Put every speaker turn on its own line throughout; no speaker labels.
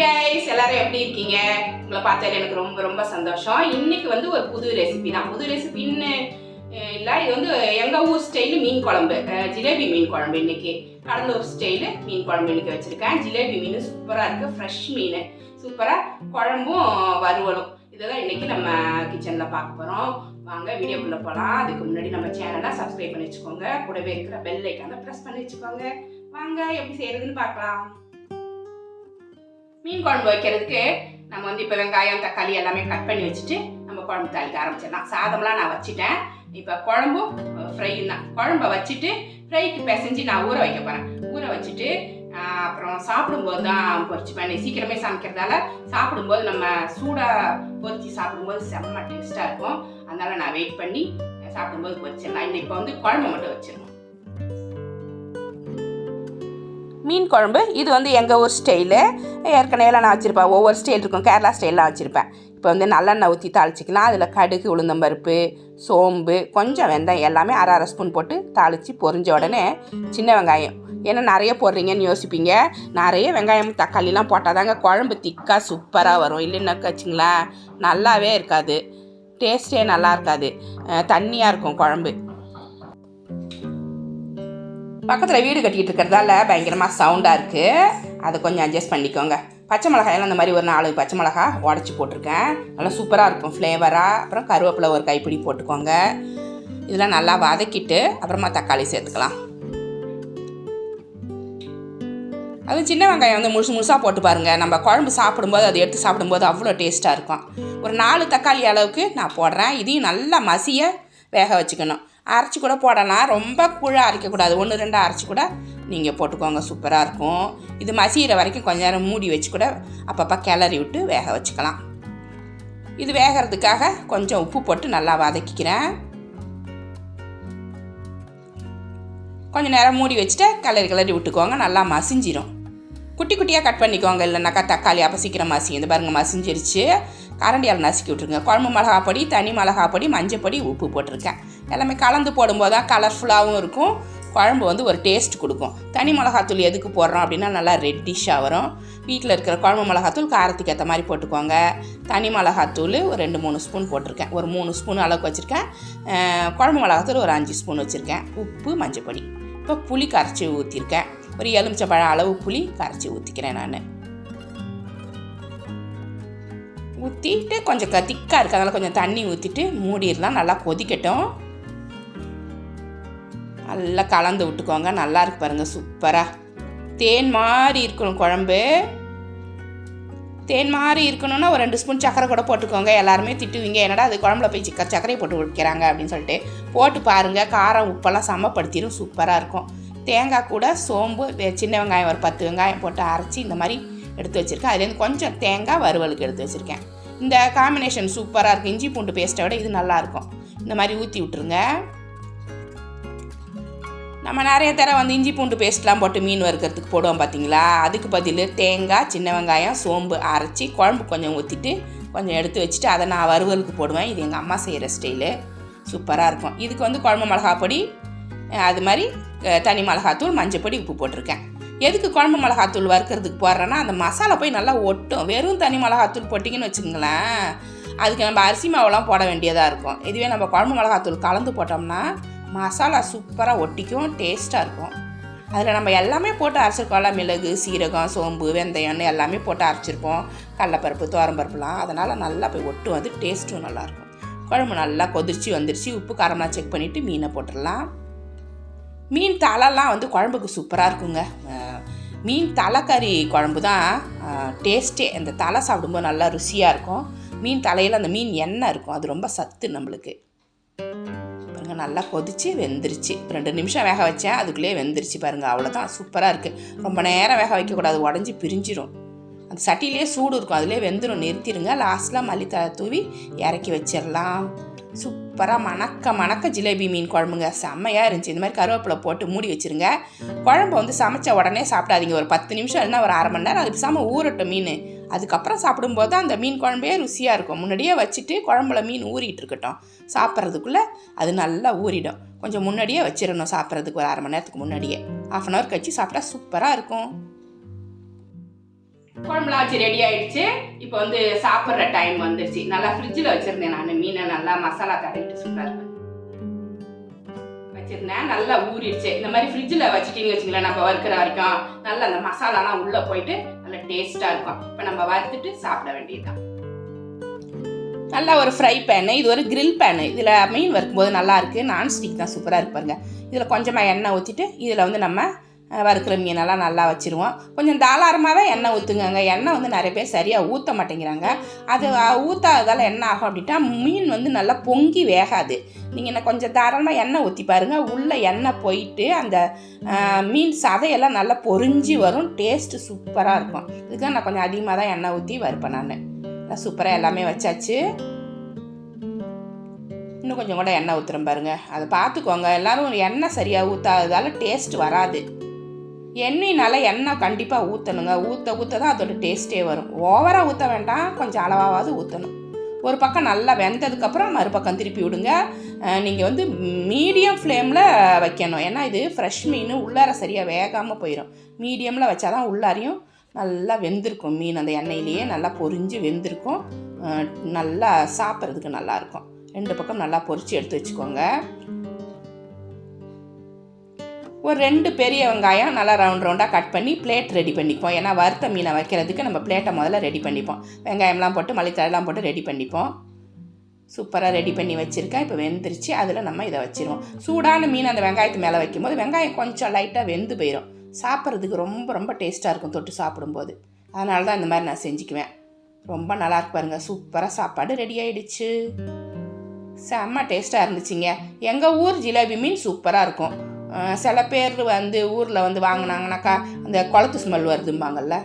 Guys எல்லாரும் எப்படி இருக்கீங்க? உங்களை பார்த்ததுல எனக்கு ரொம்ப ரொம்ப சந்தோஷம். இன்னைக்கு வந்து ஒரு புது ரெசிபி தான். புது ரெசிபின்னு இல்லை இது வந்து எங்கள் ஊர் ஸ்டைலு மீன் குழம்பு. ஜிலேபி மீன் குழம்பு இன்னைக்கு. கடலூர் ஸ்டைலு மீன் குழம்பு இன்னைக்கு வச்சுருக்கேன். ஜிலேபி மீன் சூப்பராக இருக்குது ஃப்ரெஷ் மீன். சூப்பராக குழம்பும் வறுவலும். இதெல்லாம் இன்னைக்கு நம்ம கிச்சனில் பார்க்க போகிறோம் வாங்க வீடியோக்குள்ளே போகலாம் அதுக்கு முன்னாடி நம்ம சேனலை சப்ஸ்கிரைப் பண்ணி வச்சுக்கோங்க. கூடவே இருக்கிற பெல் ஐக்கானை ப்ரெஸ் பண்ணி வச்சுக்கோங்க. வாங்க எப்படி செய்கிறதுன்னு பார்க்கலாம். மீன் குழம்பு வைக்கிறதுக்கு நம்ம வந்து இப்போ வெங்காயம் தக்காளி எல்லாமே கட் பண்ணி வச்சுட்டு நம்ம குழம்பு தாளிக்க ஆரம்பிச்சிடலாம். சாதம்லாம் நான் வச்சுட்டேன். இப்போ குழம்பும் ஃப்ரையும் தான். குழம்ப வச்சுட்டு ஃப்ரைக்கு பிசைஞ்சு நான் ஊற வைக்க போகிறேன் ஊற வச்சுட்டு அப்புறம் சாப்பிடும்போது தான் பொறிச்சு பண்ணி சீக்கிரமே சமைக்கிறதால சாப்பிடும்போது நம்ம சூடாக பொறிச்சு சாப்பிடும்போது செம்ம டேஸ்ட்டாக இருக்கும். அதனால் நான் வெயிட் பண்ணி சாப்பிடும்போது பொரிச்சிடலாம் இன்னைக்கு இப்போ வந்து குழம்பு மட்டும் வச்சிடணும். மீன் குழம்பு இது வந்து எங்கள் ஊர் ஸ்டைலு ஏற்கனவே நான் வச்சுருப்பேன். ஒவ்வொரு ஸ்டைல் இருக்கும். கேரளா ஸ்டைல்லாம் வச்சுருப்பேன். இப்போ வந்து நல்லெண்ணெய் ஊற்றி தாளிச்சிக்கலாம் அதில் கடுகு உளுந்தம்பருப்பு சோம்பு கொஞ்சம் வெந்தயம் எல்லாமே அரை அரை ஸ்பூன் போட்டு தாளித்து பொரிஞ்ச உடனே சின்ன வெங்காயம். ஏன்னா நிறைய போடுறீங்கன்னு யோசிப்பீங்க. நிறைய வெங்காயம் தக்காளிலாம் போட்டால் தாங்க குழம்பு திக்காக சூப்பராக வரும். இல்லைன்னாக்க வச்சுங்களேன் நல்லாவே இருக்காது. டேஸ்ட்டே நல்லா இருக்காது. தண்ணியாக இருக்கும் குழம்பு. பக்கத்தில் வீடு கட்டிகிட்டு இருக்கிறதால பயங்கரமாக சவுண்டாக இருக்குது அதை கொஞ்சம் அட்ஜஸ்ட் பண்ணிக்கோங்க. பச்சை மிளகாயெல்லாம் அந்த மாதிரி ஒரு நாலு பச்சை மிளகா உடச்சி போட்டிருக்கேன். நல்லா சூப்பராக இருக்கும். ஃப்ளேவராக அப்புறம் கருவேப்பிலை ஒரு கைப்பிடி போட்டுக்கோங்க. இதெல்லாம் நல்லா வதக்கிட்டு அப்புறமா தக்காளி சேர்த்துக்கலாம். அதுவும் சின்ன வெங்காயம் வந்து முழுசு முழுசாக போட்டு பாருங்கள் நம்ம குழம்பு சாப்பிடும்போது அதை எடுத்து சாப்பிடும்போது அவ்வளோ டேஸ்ட்டாக இருக்கும். ஒரு நாலு தக்காளி அளவுக்கு நான் போடுறேன். இதையும் நல்லா மசிய வேக வச்சுக்கணும். அரைச்சி கூட போடலாம். ரொம்ப குழா அரைக்கக்கூடாது. ஒன்று ரெண்டு அரைச்சி கூட நீங்கள் போட்டுக்கோங்க. சூப்பராக இருக்கும். இது மசிகிற வரைக்கும் கொஞ்ச நேரம் மூடி வச்சு கூட அப்பப்போ கிளறி விட்டு வேக வச்சுக்கலாம். இது வேகிறதுக்காக கொஞ்சம் உப்பு போட்டு நல்லா வதக்கிக்கிறேன். கொஞ்ச நேரம் மூடி வச்சுட்டு கிளறி கிளறி விட்டுக்கோங்க. நல்லா மசிஞ்சிரும். குட்டி குட்டியாக கட் பண்ணிக்கோங்க. இல்லைனாக்கா தக்காளி அப்போ சீக்கிரம் மசி. இந்த பாருங்க மசிஞ்சிருச்சு. கரண்டியால் நசுக்கி விட்ருங்க குழம்பு மிளகா பொடி தனி மிளகா பொடி மஞ்சள் பொடி உப்பு போட்டிருக்கேன். எல்லாமே கலந்து போடும்போது தான் கலர்ஃபுல்லாகவும் இருக்கும். குழம்பு வந்து ஒரு டேஸ்ட் கொடுக்கும். தனி மிளகாத்தூள் எதுக்கு போடுறோம் அப்படின்னா நல்லா ரெட்டிஷாக வரும். வீட்டில் இருக்கிற குழம்பு மிளகாத்தூள் காரத்துக்கு ஏற்ற மாதிரி போட்டுக்கோங்க. தனி மிளகாத்தூள் ஒரு ரெண்டு மூணு ஸ்பூன் போட்டிருக்கேன். ஒரு மூணு ஸ்பூன் அளவுக்கு வச்சுருக்கேன். குழம்பு மிளகாத்தூள் ஒரு அஞ்சு ஸ்பூன் வச்சுருக்கேன். உப்பு மஞ்சள் பொடி. இப்போ புளி கரைச்சி ஊற்றிருக்கேன் ஒரு எலுமிச்சப்பழம் அளவு புளி கரைச்சி ஊற்றிக்கிறேன் நான். ஊற்றிட்டு கொஞ்சம் திக்காக இருக்கு அதனால் கொஞ்சம் தண்ணி ஊற்றிட்டு மூடிடலாம். நல்லா கொதிக்கட்டும். நல்லா கலந்து விட்டுக்கோங்க. நல்லா இருக்கு பாருங்கள் சூப்பராக தேன் மாதிரி இருக்கணும் குழம்பு. தேன் மாதிரி இருக்கணும்னா ஒரு ரெண்டு ஸ்பூன் சக்கரை கூட போட்டுக்கோங்க. எல்லாருமே திட்டுவீங்க என்னடா அது குழம்புல போய் சிக்க சர்க்கரையை போட்டு வைக்கிறாங்க அப்படின்னு சொல்லிட்டு. போட்டு பாருங்கள் காரம் உப்பெல்லாம் சமப்படுத்திடும் சூப்பராக இருக்கும். தேங்காய் கூட சோம்பு சின்ன வெங்காயம் ஒரு பத்து வெங்காயம் போட்டு அரைச்சி இந்த மாதிரி எடுத்து வச்சுருக்கேன். அதுலேருந்து கொஞ்சம் தேங்காய் வறுவலுக்கு எடுத்து வச்சுருக்கேன். இந்த காம்பினேஷன் சூப்பராக இருக்கும் இஞ்சி பூண்டு பேஸ்ட்டை விட இது நல்லாயிருக்கும் இந்த மாதிரி ஊற்றி விட்ருங்க நம்ம நிறைய தடவை வந்து இஞ்சி பூண்டு பேஸ்ட்லாம் போட்டு மீன் வறுக்கிறதுக்கு போடுவோம் பார்த்தீங்களா? அதுக்கு பதில் தேங்காய் சின்ன வெங்காயம் சோம்பு அரைச்சி குழம்பு கொஞ்சம் ஊற்றிட்டு கொஞ்சம் எடுத்து வச்சுட்டு அதை நான் வறுவலுக்கு போடுவேன். இது எங்கள் அம்மா செய்கிற ஸ்டைலு. சூப்பராக இருக்கும். இதுக்கு வந்து குழம்பு மிளகா பொடி அது மாதிரி தனி மிளகாத்தூள் மஞ்சள் பொடி உப்பு போட்டிருக்கேன். எதுக்கு குழம்பு மிளகாத்தூள் வறுக்கிறதுக்கு போடுறேன்னா அந்த மசாலா போய் நல்லா ஒட்டும். வெறும் தனி மிளகாத்தூள் போட்டிங்கன்னு வச்சுக்கோங்களேன் அதுக்கு நம்ம அரிசி மாவுலாம் போட வேண்டியதாக இருக்கும். இதுவே நம்ம குழம்பு மிளகாத்தூள் கலந்து போட்டோம்னா மசாலா சூப்பராக ஒட்டிக்கும் டேஸ்ட்டாக இருக்கும். அதில் நம்ம எல்லாமே போட்டு அரைச்சிருக்கோம்ல மிளகு சீரகம் சோம்பு வெந்தயம்னு எல்லாமே போட்டு அரைச்சிருப்போம். கடலப்பருப்பு துவரம்பருப்புலாம். அதனால் நல்லா போய் ஒட்டும் வந்து டேஸ்ட்டும் நல்லாயிருக்கும் குழம்பு நல்லா கொதிச்சு வந்துருச்சு. உப்பு காரம்லாம் செக் பண்ணிவிட்டு மீனை போட்டுடலாம். மீன் தலைலாம் வந்து குழம்புக்கு சூப்பராக இருக்குங்க. மீன் தலைக்கறி குழம்பு தான் டேஸ்ட்டே அந்த தலை சாப்பிடும்போது நல்லா ருசியாக இருக்கும். மீன் தலையில் அந்த மீன் எண்ணெய் இருக்கும். அது ரொம்ப சத்து நம்மளுக்கு. நல்லா கொதிச்சு வெந்துருச்சு. ரெண்டு நிமிஷம் வேக வச்சேன் அதுக்குள்ளேயே வெந்துருச்சு பாருங்கள் அவ்வளோதான் சூப்பராக இருக்குது ரொம்ப நேரம் வேக வைக்கக்கூடாது உடஞ்சி பிரிஞ்சிடும் அந்த சட்டியிலே சூடு இருக்கும். அதிலே வெந்துடும் நிறுத்திடுங்க. லாஸ்ட்டில் மல்லித்தழை தூவி இறக்கி வச்சிடலாம். சூப்பராக மணக்க மணக்க ஜிலேபி மீன் குழம்புங்க. செம்மையாக இருந்துச்சு. இந்த மாதிரி கருவேப்பிலை போட்டு மூடி வச்சிருங்க. குழம்பு வந்து சமைச்ச உடனே சாப்பிடாதீங்க. ஒரு பத்து நிமிஷம் இல்லைன்னா ஒரு அரை மணி நேரம். அது பேசாமல் ஊறட்டும் மீன். அதுக்கப்புறம் சாப்பிடும்போது அந்த மீன் குழம்பே ருசியாக இருக்கும். முன்னாடியே வச்சுட்டு குழம்புல மீன் ஊறிட்டு இருக்கட்டும். சாப்பிட்றதுக்குள்ளே அது நல்லா ஊறிடும். கொஞ்சம் முன்னாடியே வச்சிடணும் சாப்பிட்றதுக்கு ஒரு அரை மணி நேரத்துக்கு முன்னாடியே. ஆஃப் அன் ஹவர் கழிச்சு சாப்பிட்டா சூப்பராக இருக்கும். குழம்புலாம் வச்சு ரெடி ஆயிடுச்சு. இப்போ வந்து சாப்பிட்ற டைம் வந்துருச்சு. நல்லா ஃப்ரிட்ஜில் வச்சுருந்தேன் நான். மீனை நல்லா மசாலா தடவிட்டு சூப்பராக இருக்கும். வச்சிருந்தேன். நல்லா ஊறிடுச்சு. இந்த மாதிரி ஃப்ரிட்ஜில் வச்சுட்டிங்கன்னு வச்சுங்களேன் நம்ம வறுக்கிற வரைக்கும். நல்லா அந்த மசாலாலாம் உள்ளே போயிட்டு நல்ல டேஸ்ட்டாக இருக்கும். இப்போ நம்ம வறுத்துட்டு சாப்பிட வேண்டியதுதான். நல்லா ஒரு ஃப்ரை பேனு இது ஒரு கிரில் பேனு இதில் மீன் வறுக்கும்போது நல்லாயிருக்கு நான்ஸ்டிக் தான் சூப்பராக இருப்பாருங்க இதில் கொஞ்சமாக எண்ணெய் ஊற்றிட்டு இதில் வந்து நம்ம வறுக்கிற மீனெல்லாம் நல்லா வச்சுருவோம். கொஞ்சம் தாராளமாகவே எண்ணெய் ஊற்றுங்க எண்ணெய் வந்து நிறைய பேர் சரியாக ஊற்ற மாட்டேங்கிறாங்க. அது ஊற்றாததால் என்ன ஆகும் அப்படின்ட்டா மீன் வந்து நல்லா பொங்கி வேகாது. நீங்கள் என்ன கொஞ்சம் தாராளமாக எண்ணெய் ஊற்றி பாருங்கள் உள்ளே எண்ணெய் போயிட்டு அந்த மீன் சதையெல்லாம் நல்லா பொரிஞ்சு வரும். டேஸ்ட்டு சூப்பராக இருக்கும். இதுக்கு நான் கொஞ்சம் அதிகமாக தான் எண்ணெய் ஊற்றி வறுப்பேன் நான். சூப்பராக எல்லாமே வச்சாச்சு. இன்னும் கொஞ்சம் கூட எண்ணெய் ஊற்றுறேன் பாருங்கள் அதை பார்த்துக்கோங்க. எல்லாரும் எண்ணெய் சரியாக ஊற்றாததால் டேஸ்ட் வராது. எண்ணெய்னால எண்ணெய் கண்டிப்பாக ஊற்றணுங்க ஊற்ற ஊற்ற தான் அதோட டேஸ்ட்டே வரும். ஓவராக ஊற்ற வேண்டாம். கொஞ்சம் அளவாவது ஊற்றணும் ஒரு பக்கம் நல்லா வெந்ததுக்கப்புறம் மறுபக்கம் திருப்பி விடுங்க. நீங்கள் வந்து மீடியம் ஃப்ளேமில் வைக்கணும். ஏன்னா இது ஃப்ரெஷ் மீன் உள்ளார சரியாக வேகாமல் போயிடும் மீடியமில் வச்சாதான் உள்ளாரையும் நல்லா வெந்திருக்கும் மீன். அந்த எண்ணெயிலேயே நல்லா பொரிஞ்சு வெந்திருக்கும். நல்லா சாப்பிட்றதுக்கு நல்லாயிருக்கும் ரெண்டு பக்கம் நல்லா பொரித்து எடுத்து வச்சுக்கோங்க. ஒரு ரெண்டு பெரிய வெங்காயம் நல்லா ரவுண்ட் ரவுண்டாக கட் பண்ணி பிளேட் ரெடி பண்ணிப்போம். ஏன்னா வறுத்த மீனை வைக்கிறதுக்கு நம்ம பிளேட்டை முதல்ல ரெடி பண்ணிப்போம். வெங்காயம்லாம் போட்டு மல்லித்தழைலாம் போட்டு ரெடி பண்ணிப்போம். சூப்பராக ரெடி பண்ணி வச்சுருக்கேன். இப்போ வெந்துருச்சு. அதில் நம்ம இதை வச்சிருவோம். சூடான மீன் அந்த வெங்காயத்து மேலே வைக்கும்போது வெங்காயம் கொஞ்சம் லைட்டாக வெந்து போயிடும் சாப்பிட்றதுக்கு ரொம்ப ரொம்ப டேஸ்ட்டாக இருக்கும் தொட்டு சாப்பிடும்போது. அதனால தான் இந்த மாதிரி நான் செஞ்சுக்குவேன். ரொம்ப நல்லா இருக்கு சூப்பராக சாப்பாடு ரெடி ஆயிடுச்சு. செம்ம டேஸ்ட்டாக இருந்துச்சுங்க. எங்கள் ஊர் ஜிலேபி மீன் சூப்பராக இருக்கும். சில பேர் வந்து ஊரில் வந்து வாங்கினாங்கனாக்கா அந்த குளத்து ஸ்மெல் வருதும்பாங்கல்ல.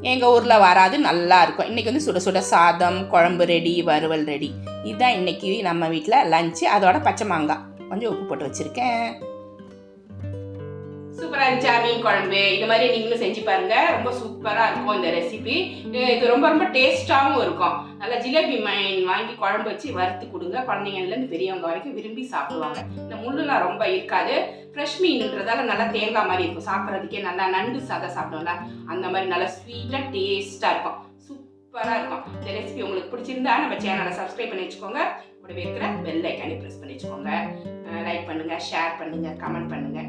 எங்கள் ஊரில் வராது நல்லா இருக்கும். இன்றைக்கி வந்து சுட சுட சாதம் குழம்பு ரெடி வறுவல் ரெடி இதுதான் இன்றைக்கி நம்ம வீட்டில் லஞ்சு அதோட பச்சை மாங்காய். கொஞ்சம் உப்பு போட்டு வச்சுருக்கேன். சூப்பராக இருந்துச்சு மீன் குழம்பு. இது மாதிரி நீங்களும் செஞ்சு பாருங்க. ரொம்ப சூப்பராக இருக்கும் இந்த ரெசிபி இது ரொம்ப ரொம்ப டேஸ்ட்டாகவும் இருக்கும். நல்லா ஜிலேபி மீன் வாங்கி குழம்பு வச்சு வறுத்து கொடுங்க. குழந்தைங்கள்லேருந்து பெரியவங்க வரைக்கும் விரும்பி சாப்பிடுவாங்க. இந்த முள்ளுலாம் ரொம்ப இருக்காது. ஃப்ரெஷ் மீன்ன்றதால நல்லா தேங்காய் மாதிரி இருக்கும். சாப்பிட்றதுக்கே நல்லா நண்டு சாதம் சாப்பிடுவோம்ல அந்த மாதிரி நல்லா ஸ்வீட்டாக டேஸ்ட்டாக இருக்கும். சூப்பராக இருக்கும். இந்த ரெசிபி உங்களுக்கு பிடிச்சிருந்தா நம்ம சேனலை சப்ஸ்கிரைப் பண்ணி வச்சுக்கோங்க. கூட இருக்கிற பெல் ஐக்கானே ப்ரெஸ் பண்ணி வச்சுக்கோங்க. லைக் பண்ணுங்கள் ஷேர் பண்ணுங்கள் கமெண்ட் பண்ணுங்கள்